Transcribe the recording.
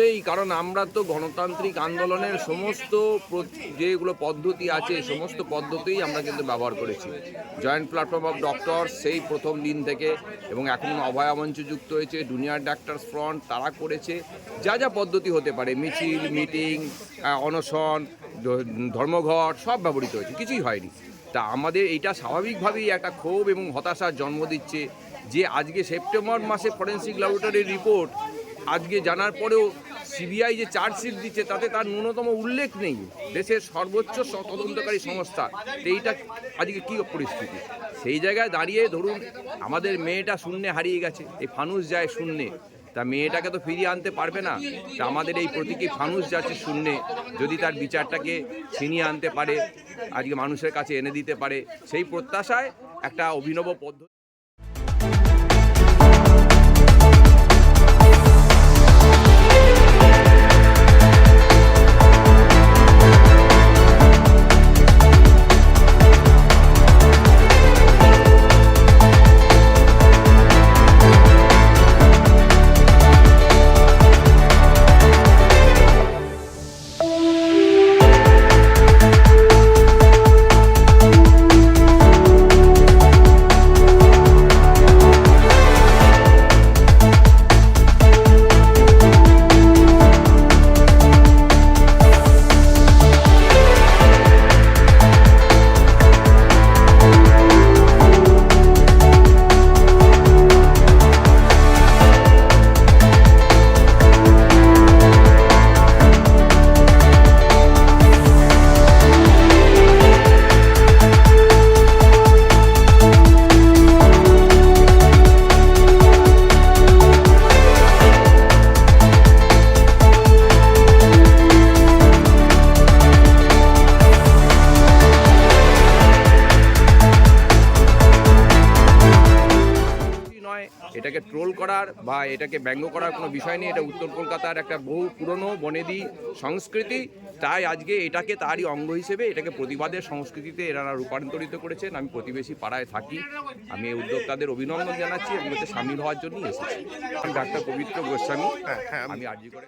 নেই, কারণ আমরা তো গণতান্ত্রিক আন্দোলনের সমস্ত যেগুলো পদ্ধতি আছে, সমস্ত পদ্ধতিই আমরা কিন্তু ব্যবহার করেছি। জয়েন্ট প্ল্যাটফর্ম অফ ডক্টর সেই প্রথম দিন থেকে, এবং এখন অভয়া মঞ্চ যুক্ত হয়েছে জুনিয়র ডাক্তার্স ফ্রন্ট তারা করেছে। যা যা পদ্ধতি হতে পারে, মিছিল মিটিং অনশন ধর্মঘট, সব ব্যবহৃত হয়েছে, কিছুই হয়নি। তা আমাদের এইটা স্বাভাবিকভাবেই একটা ক্ষোভ এবং হতাশার জন্ম দিচ্ছে যে আজকে সেপ্টেম্বর মাসে ফরেন্সিক ল্যাবরেটরির রিপোর্ট আজকে জানার পরেও সিবিআই যে চার্জশিট দিচ্ছে, তাতে তার ন্যূনতম উল্লেখ নেই। দেশের সর্বোচ্চ তদন্তকারী সংস্থা। এইটা আজকে কী পরিস্থিতি? সেই জায়গায় দাঁড়িয়ে ধরুন, আমাদের মেয়েটা শূন্যে হারিয়ে গেছে। এই ফানুস যায় শূন্যে। তা মেয়েটাকে তো ফিরিয়ে আনতে পারবে না। তা আমাদের এই প্রতীকী ফানুস যাচ্ছে শূন্যে। যদি তার বিচারটাকে ছিনিয়ে আনতে পারে, আজকে মানুষের কাছে এনে দিতে পারে, সেই প্রত্যাশায় একটা অভিনব পদ্ধতি নয় এটাকে ট্রোল করার বা এটাকে ব্যঙ্গ করার কোনো বিষয় নেই। এটা উত্তর কলকাতার একটা বহু পুরনো বনেদি সংস্কৃতি। তাই আজকে এটাকে তারই অঙ্গ হিসেবে এটাকে প্রতিবাদের সংস্কৃতিতে এরা রূপান্তরিত করেছেন। আমি প্রতিবেশী পাড়ায় থাকি। আমি এই উদ্যোক্তাদের অভিনন্দন জানাচ্ছি এবং এতে সামিল হওয়ার জন্যই এসেছি। আমি ডাক্তার পবিত্র গোস্বামী। আমি আর্জি করে